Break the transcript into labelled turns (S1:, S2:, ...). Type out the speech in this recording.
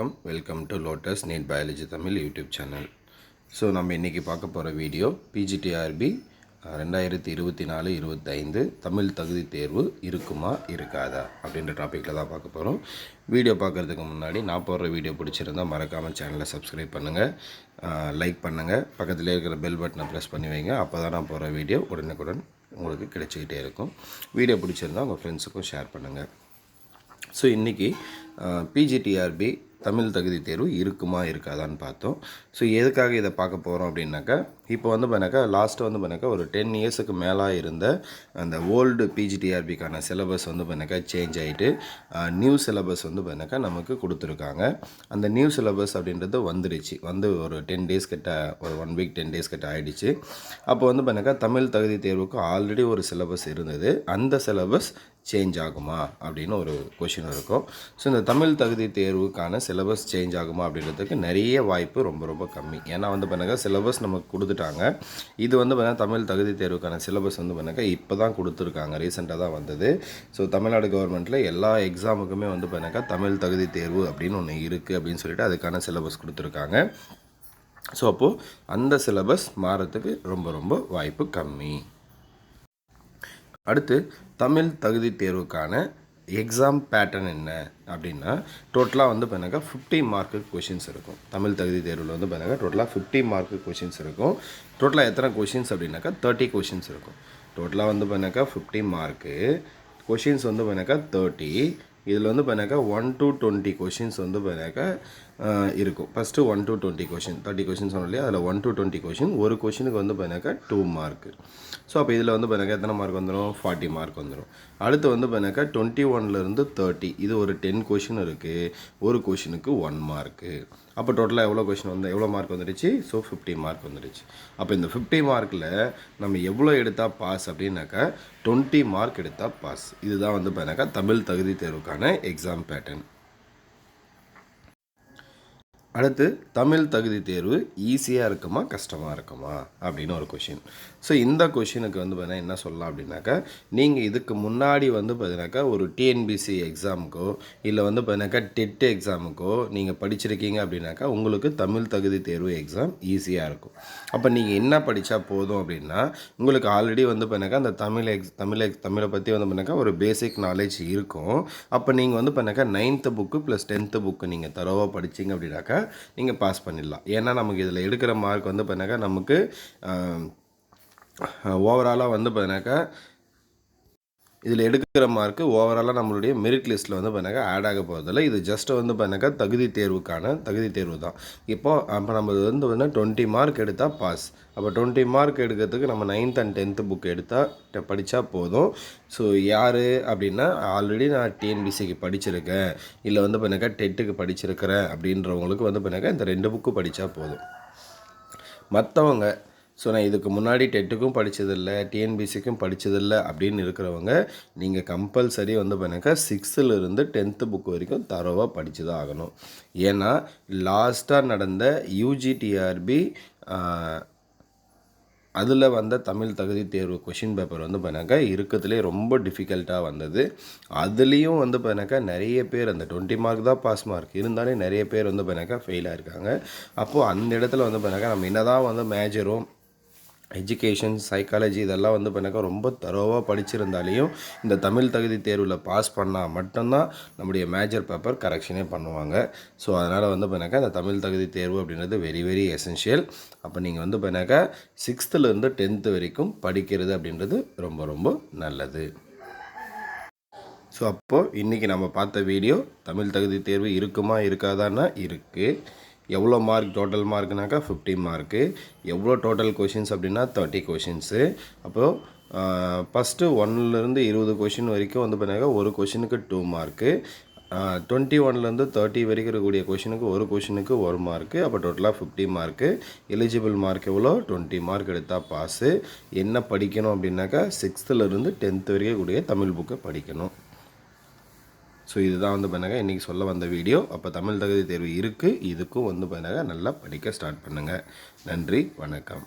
S1: வணக்கம். Welcome to Lotus NEET biology Tamil YouTube channel so நம்ம இன்றைக்கி பார்க்க போகிற வீடியோ பிஜிடிஆர்பி ரெண்டாயிரத்தி இருபத்தி நாலு இருபத்தைந்து தமிழ் தகுதி தேர்வு இருக்குமா இருக்காதா அப்படின்ற டாப்பிக்கில் தான் பார்க்க போகிறோம் வீடியோ பார்க்குறதுக்கு முன்னாடி நான் போடுற வீடியோ பிடிச்சிருந்தா மறக்காமல் சேனலை சப்ஸ்கிரைப் பண்ணுங்கள் லைக் பண்ணுங்கள் பக்கத்தில் இருக்கிற பெல் பட்டனை ப்ரெஸ் பண்ணி வைங்க. அப்போ தான் நான் போகிற வீடியோ உடனுக்குடன் உங்களுக்கு கிடைச்சிக்கிட்டே இருக்கும். வீடியோ பிடிச்சிருந்தா உங்கள் ஃப்ரெண்ட்ஸுக்கும் ஷேர் பண்ணுங்கள் ஸோ இன்றைக்கி பிஜிடிஆர்பி தமிழ் தகுதி தேர்வு இருக்குமா இருக்காதான்னு பார்த்தோம். ஸோ எதுக்காக இதை பார்க்க போகிறோம் அப்படின்னாக்கா இப்போ வந்து பண்ணாக்கா லாஸ்ட்டு வந்து பண்ணாக்கா ஒரு டென் இயர்ஸுக்கு மேலே இருந்த அந்த ஓல்டு பிஜிடிஆர்பிக்கான சிலபஸ் வந்து பண்ணாக்கா சேஞ்ச் ஆகிட்டு நியூ சிலபஸ் வந்து பண்ணாக்கா நமக்கு கொடுத்துருக்காங்க. அந்த நியூ சிலபஸ் அப்படின்றது வந்துடுச்சு. வந்து ஒரு டென் டேஸ் கிட்ட ஒரு ஒன் வீக் டென் டேஸ் கிட்ட ஆகிடுச்சு அப்போ வந்து பண்ணாக்கா தமிழ் தகுதி தேர்வுக்கு ஆல்ரெடி ஒரு சிலபஸ் இருந்தது. அந்த சிலபஸ் சேஞ்ச் ஆகுமா அப்படின்னு ஒரு கொஷின் இருக்கும். ஸோ இந்த தமிழ் தகுதி தேர்வுக்கான சிலபஸ் சேஞ்ச் ஆகுமா அப்படின்றதுக்கு நிறைய வாய்ப்பு ரொம்ப ரொம்ப கம்மி. ஏன்னா வந்து பண்ணாக்கா சிலபஸ் நமக்கு கொடுத்துட்டாங்க. இது வந்து பார்த்தா தமிழ் தகுதி தேர்வுக்கான சிலபஸ் வந்து பண்ணாக்கா இப்போ தான் கொடுத்துருக்காங்க. ரீசெண்டாக தான் வந்தது. ஸோ தமிழ்நாடு கவர்மெண்ட்டில் எல்லா எக்ஸாமுக்குமே வந்து பண்ணாக்கா தமிழ் தகுதி தேர்வு அப்படின்னு ஒன்று இருக்குது அப்படின்னு சொல்லிட்டு அதுக்கான சிலபஸ் கொடுத்துருக்காங்க. ஸோ அப்போது அந்த சிலபஸ் மாறத்துக்கு ரொம்ப ரொம்ப வாய்ப்பு கம்மி. அடுத்து தமிழ் தகுதி தேர்வுக்கான எக்ஸாம் பேட்டர்ன் என்ன அப்படின்னா டோட்டலாக வந்து பார்த்தாக்கா ஃபிஃப்டி மார்க்கு கொஷின்ஸ் இருக்கும். தமிழ் தகுதி தேர்வில் வந்து பார்த்தாக்கா டோட்டலாக ஃபிஃப்டி மார்க்கு கொஷின்ஸ் இருக்கும். டோட்டலாக எத்தனை கொஷின்ஸ் அப்படின்னாக்கா தேர்ட்டி கொஷின்ஸ் இருக்கும். டோட்டலாக வந்து பார்த்தாக்கா ஃபிஃப்டி மார்க்கு கொஷின்ஸ் வந்து பார்த்தாக்கா தேர்ட்டி இதில் வந்து பார்த்தாக்கா ஒன் டு டுவெண்ட்டி கொஷின்ஸ் வந்து பார்த்தாக்கா இருக்கும். First one to twenty question thirty question சொன்னோம் இல்லையா? அதில் ஒன் டு டுவெண்ட்டி கொஷின் ஒரு கொஷினுக்கு வந்து பார்த்தினாக்கா டூ மார்க்கு ஸோ அப்போ இதில் வந்து பார்த்தினாக்கா எத்தனை மார்க் வந்துடும் ஃபார்ட்டி மார்க் வந்துடும் அடுத்து வந்து பார்த்தினாக்கா டுவெண்ட்டி ஒன்லேருந்து தேர்ட்டி இது ஒரு டென் கொஷின் இருக்குது ஒரு கொஷினுக்கு ஒன் மார்க்கு அப்போ டோட்டலாக எவ்வளோ கொஷின் வந்து எவ்வளோ மார்க் வந்துடுச்சு ஸோ ஃபிஃப்டி மார்க் வந்துடுச்சு அப்போ இந்த ஃபிஃப்டி மார்க்கில் நம்ம எவ்வளோ எடுத்தால் பாஸ் அப்படின்னாக்கா டுவெண்ட்டி மார்க் எடுத்தால் பாஸ் இதுதான் வந்து பார்த்தினாக்கா தமிழ் தகுதி தேர்வுக்கான எக்ஸாம் பேட்டர்ன் அடுத்து தமிழ் தகுதி தேர்வு ஈஸியாக இருக்குமா கஷ்டமாக இருக்குமா அப்படின்னு ஒரு கொஷின் ஸோ இந்த கொஷினுக்கு வந்து பார்த்தீங்கன்னா என்ன சொல்லலாம் அப்படின்னாக்கா நீங்கள் இதுக்கு முன்னாடி வந்து பார்த்தீங்கன்னாக்கா ஒரு டிஎன்பிசி எக்ஸாமுக்கோ இல்லை வந்து பார்த்தீங்கன்னாக்கா டெட் எக்ஸாமுக்கோ நீங்கள் படிச்சிருக்கீங்க அப்படின்னாக்கா உங்களுக்கு தமிழ் தகுதி தேர்வு எக்ஸாம் ஈஸியாக இருக்கும். அப்போ நீங்கள் என்ன படித்தா போதும் அப்படின்னா உங்களுக்கு ஆல்ரெடி வந்து பார்த்தீங்கன்னாக்கா அந்த தமிழ் எக்ஸ் தமிழ் எக்ஸ் தமிழை பற்றி வந்து பண்ணாக்கா ஒரு பேசிக் நாலேஜ் இருக்கும். அப்போ நீங்கள் வந்து பார்த்தீங்கன்னாக்கா ninth book plus tenth book நீங்கள் தரவாக படிச்சிங்க அப்படின்னாக்கா நீங்கள் பாஸ் பண்ணிடலாம். ஏன்னா நமக்கு இதில் எடுக்கிற மார்க் வந்து பார்த்தினாக்கா நமக்கு ஓவராலாக வந்து பார்த்தினாக்கா இதில் எடுக்கிற மார்க்கு ஓவராலாக நம்மளுடைய மெரிட் லிஸ்ட்டில் வந்து பண்ணாக்கா ஆட் ஆக போகிறதில்ல இது ஜஸ்ட் வந்து பண்ணாக்கா தகுதி தேர்வுக்கான தகுதி தேர்வு தான். இப்போது அப்போ நம்ம வந்து பார்த்தீங்கன்னா டுவெண்ட்டி மார்க் எடுத்தால் பாஸ் அப்போ டுவெண்ட்டி மார்க் எடுக்கிறதுக்கு நம்ம நைன்த் அண்ட் டென்த்து புக் எடுத்தால் படித்தா போதும். ஸோ யார் அப்படின்னா ஆல்ரெடி நான் டிஎன்பிசிக்கு படிச்சிருக்கேன். இல்லை வந்து பண்ணாக்கா டெட்டுக்கு படிச்சிருக்கிறேன் அப்படின்றவங்களுக்கு வந்து பண்ணாக்கா இந்த ரெண்டு புக்கு படித்தா போதும். மற்றவங்க ஸோ நான் இதுக்கு முன்னாடி டெட்டுக்கும் படித்ததில்லை டிஎன்பிசிக்கும் படித்ததில்லை அப்படின்னு இருக்கிறவங்க நீங்கள் கம்பல்சரி வந்து பண்ணாக்கா சிக்ஸ்த்துலேருந்து டென்த்து புக் வரைக்கும் தரவாக படித்து தான் ஆகணும். ஏன்னா லாஸ்ட்டாக நடந்த யூஜிடிஆர்பி அதில் வந்த தமிழ் தகுதி தேர்வு கொஷின் பேப்பர் வந்து பார்த்தாக்கா இருக்கிறதுலே ரொம்ப டிஃபிகல்ட்டாக வந்தது. அதுலேயும் வந்து பார்த்தாக்கா நிறைய பேர் அந்த டுவெண்ட்டி மார்க் தான் பாஸ் மார்க் இருந்தாலே நிறைய பேர் வந்து பார்த்தாக்கா ஃபெயிலாக இருக்காங்க அப்போது அந்த இடத்துல வந்து பார்த்தாக்கா நம்ம என்ன தான் வந்து மேஜரும் எஜுகேஷன் சைக்காலஜி இதெல்லாம் வந்து பண்ணாக்கா ரொம்ப தரோவாக படிச்சிருந்தாலையும் இந்த தமிழ் தகுதி தேர்வில் பாஸ் பண்ணால் மட்டும்தான் நம்முடைய மேஜர் பேப்பர் கரெக்ஷனே பண்ணுவாங்க. ஸோ அதனால் வந்து பண்ணாக்கா இந்த தமிழ் தகுதி தேர்வு அப்படின்றது வெரி வெரி எசென்ஷியல் அப்போ நீங்கள் வந்து பண்ணாக்கா சிக்ஸ்த்துலேருந்து டென்த்து வரைக்கும் படிக்கிறது அப்படின்றது ரொம்ப ரொம்ப நல்லது. ஸோ அப்போது இன்றைக்கி நம்ம பார்த்த வீடியோ தமிழ் தகுதி தேர்வு இருக்குமா இருக்காதான்னா இருக்குது எவ்வளோ மார்க் டோட்டல் மார்க்னாக்கா ஃபிஃப்டி மார்க்கு எவ்வளோ டோட்டல் கொஷின்ஸ் அப்படின்னா தேர்ட்டி கொஷின்ஸு அப்போது ஃபஸ்ட்டு ஒன்லேருந்து இருபது கொஷின் வரைக்கும் வந்து பார்த்தீங்கன்னா ஒரு கொஷினுக்கு டூ மார்க்கு டுவெண்ட்டி ஒன்லேருந்து தேர்ட்டி வரைக்கும் இருக்கக்கூடிய கொஷினுக்கு ஒரு கொஷினுக்கு ஒரு மார்க்கு அப்போ டோட்டலாக ஃபிஃப்டி மார்க்கு எலிஜிபிள் மார்க் எவ்வளோ? டுவெண்ட்டி மார்க் எடுத்தால் பாஸு என்ன படிக்கணும் அப்படின்னாக்கா சிக்ஸ்த்துலேருந்து டென்த்து வரைக்கும் கூடிய தமிழ் புக்கை படிக்கணும். ஸோ இதுதான் வந்து பண்ணாங்க இன்றைக்கி சொல்ல வந்த வீடியோ. அப்போ தமிழ் தகுதி தேர்வு இருக்குது இதுக்கும் வந்து பண்ணாங்க நல்லா படிக்க ஸ்டார்ட் பண்ணுங்கள் நன்றி வணக்கம்.